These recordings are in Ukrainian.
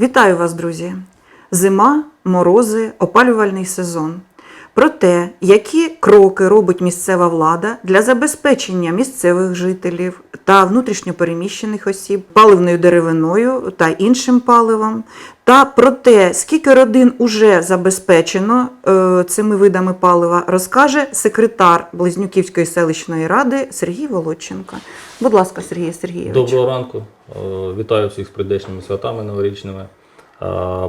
Вітаю вас, друзі! Зима, морози, опалювальний сезон. Про те, які кроки робить місцева влада для забезпечення місцевих жителів та внутрішньопереміщених осіб паливною деревиною та іншим паливом, та про те, скільки родин уже забезпечено е, цими видами палива, розкаже секретар Близнюківської селищної ради Сергій Володченко. Будь ласка, Сергій Сергійович. Доброго ранку. Е, Вітаю всіх з прийдешніми святами новорічними.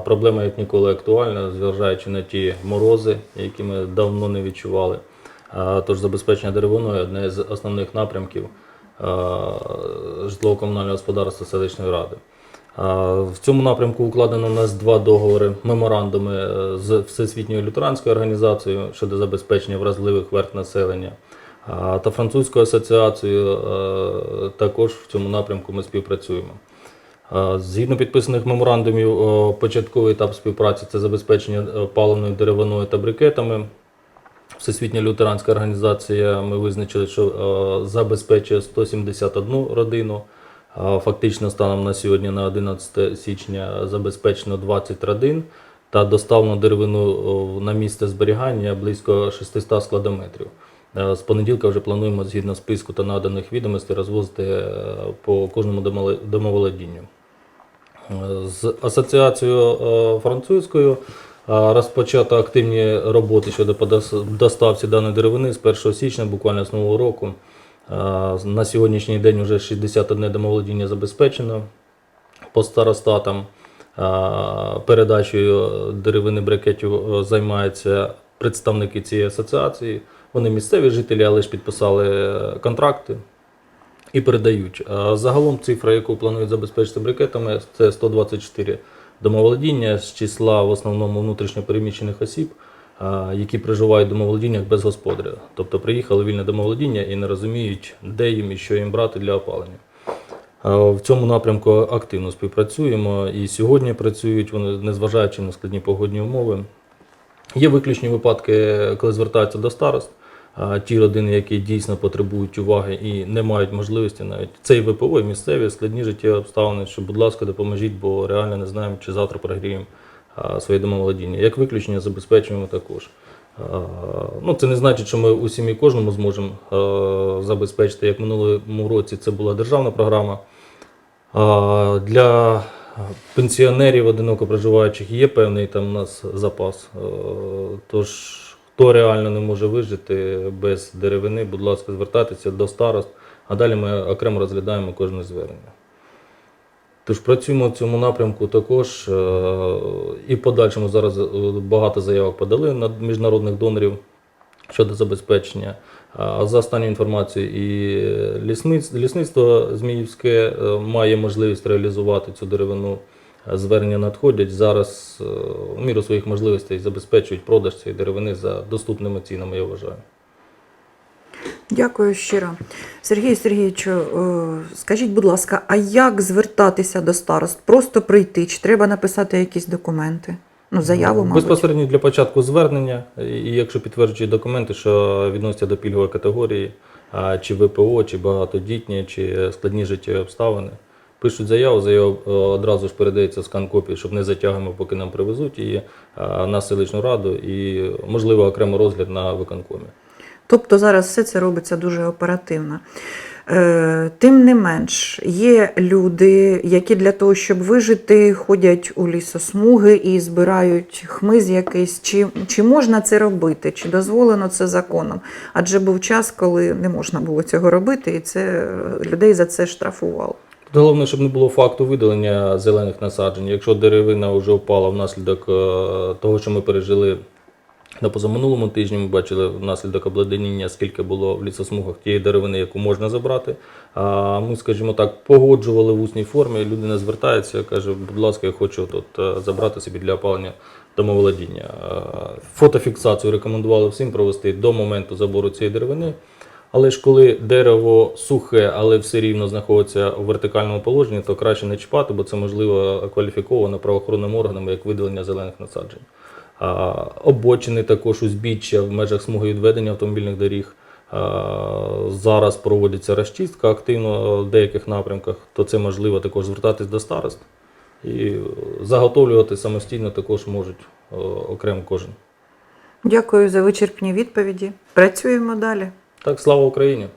Проблема як ніколи актуальна, зважаючи на ті морози, які ми давно не відчували. Тож забезпечення деревиною одне з основних напрямків житлово-комунального господарства селищної ради. В цьому напрямку укладено у нас два договори, меморандуми е, з Всесвітньою лютеранською організацією щодо забезпечення вразливих верт населення. Та французькою асоціацією е, також в цьому напрямку ми співпрацюємо. Е, Згідно підписаних меморандумів, е, початковий етап співпраці це забезпечення е, паливною деревиною та брикетами. Всесвітня лютеранська організація ми визначили, що забезпечує 171 родину. Фактично, станом на сьогодні, на 11 січня, забезпечено 20 родин та доставлено деревину на місце зберігання близько 600 складометрів. З понеділка вже плануємо згідно списку та наданих відомостей розвозити по кожному домоволодінню. З асоціацією е, французькою е, розпочато активні роботи щодо доставки даної деревини з 1 січня, буквально з нового року. Е, На сьогоднішній день вже 61 домоволодіння забезпечено по старостатам. Передачею деревини брикетів займаються представники цієї асоціації. Вони місцеві жителі, але ж підписали контракти і передають. Загалом цифра, яку планують забезпечити брикетами, це 124 домоволодіння з числа в основному внутрішньопереміщених осіб, які проживають в домоволодіннях без господаря. Тобто приїхали вільне домоволодіння і не розуміють, де їм і що їм брати для опалення. В цьому напрямку активно співпрацюємо і сьогодні працюють вони, незважаючи на складні погодні умови. Є виключні випадки, коли звертаються до старост. Ті родини, які дійсно потребують уваги і не мають можливості, навіть це і ВПО, і місцеві складні життєві обставини, що, будь ласка, допоможіть, бо реально не знаємо, чи завтра прогріємо своє домоволодіння. Як виключення забезпечуємо також. Ну, це не значить, що ми усім і кожному зможемо забезпечити. Як минулому році це була державна програма. Для пенсіонерів одиноко проживаючих є певний там у нас запас. Тож, хто реально не може вижити без деревини, будь ласка, звертайтеся до старост, а далі ми окремо розглядаємо кожне звернення. Тож працюємо в цьому напрямку також. е, І в подальшому зараз е, багато заявок подали на міжнародних донорів щодо забезпечення. А За останню інформацією, і лісниц- лісництво Зміївське е, має можливість реалізувати цю деревину. Звернення надходять. Зараз е, в міру своїх можливостей забезпечують продаж цієї деревини за доступними цінами, я вважаю. Дякую щиро. Сергію Сергійовичу, е, скажіть, будь ласка, а як звертатися до старост? Просто прийти, чи треба написати якісь документи? Ну, заяву, мабуть. Безпосередньо для початку звернення, і якщо підтверджують документи, що відносяться до пільгової категорії, чи ВПО, чи багатодітні, чи складні життєві обставини. Пишуть заяву, заяву е, одразу ж передається скан копії, щоб не затягуємо, поки нам привезуть її на селищну раду і, можливо, окремо розгляд на виконкомі. Тобто зараз все це робиться дуже оперативно. Е, Тим не менш, є люди, які для того, щоб вижити, ходять у лісосмуги і збирають хмиз якийсь. Чи, чи можна це робити, чи дозволено це законом? Адже був час, коли не можна було цього робити, і це е, людей за це штрафували. Головне, щоб не було факту видалення зелених насаджень. Якщо деревина вже впала внаслідок е, того, що ми пережили на позаминулому тижні, ми бачили внаслідок обледеніння, скільки було в лісосмугах тієї деревини, яку можна забрати. А ми, скажімо так, погоджували в усній формі. Людина звертається, каже, будь ласка, я хочу тут е, забрати собі для опалення домоволодіння. Е, Фотофіксацію рекомендували всім провести до моменту забору цієї деревини. Але ж коли дерево сухе, але все рівно знаходиться у вертикальному положенні, то краще не чіпати, бо це можливо кваліфіковано правоохоронними органами як видалення зелених насаджень. Обочини також узбіччя в межах смуги відведення автомобільних доріг. Зараз проводиться розчистка активно в деяких напрямках, то це можливо також звертатись до старост. І заготовлювати самостійно також можуть е, окремо кожен. Дякую за вичерпні відповіді. Працюємо далі. Так, слава Україні!